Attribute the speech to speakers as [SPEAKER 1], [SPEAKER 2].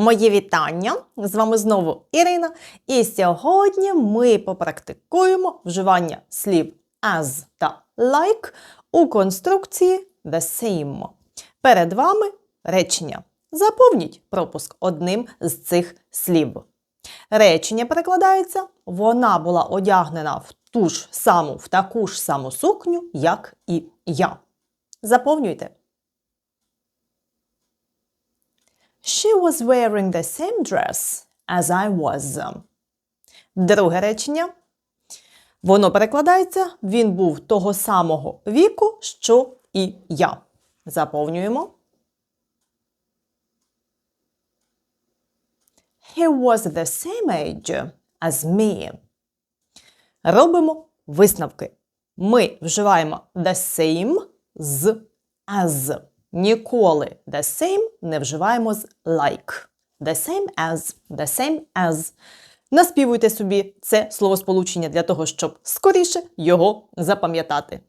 [SPEAKER 1] Моє вітання! З вами знову Ірина. І сьогодні ми попрактикуємо вживання слів as та like у конструкції the same. Перед вами речення. Заповніть пропуск одним з цих слів. Речення перекладається: вона була одягнена в ту ж саму, в таку ж саму сукню, як і я. Заповнюйте. She was wearing the same dress as I was. Друге речення. Воно перекладається: він був того самого віку, що і я. Заповнюємо. He was the same age as me. Робимо висновки. Ми вживаємо the same з as. Ніколи the same не вживаємо з like. The same as, the same as. Наспівуйте собі це словосполучення для того, щоб скоріше його запам'ятати.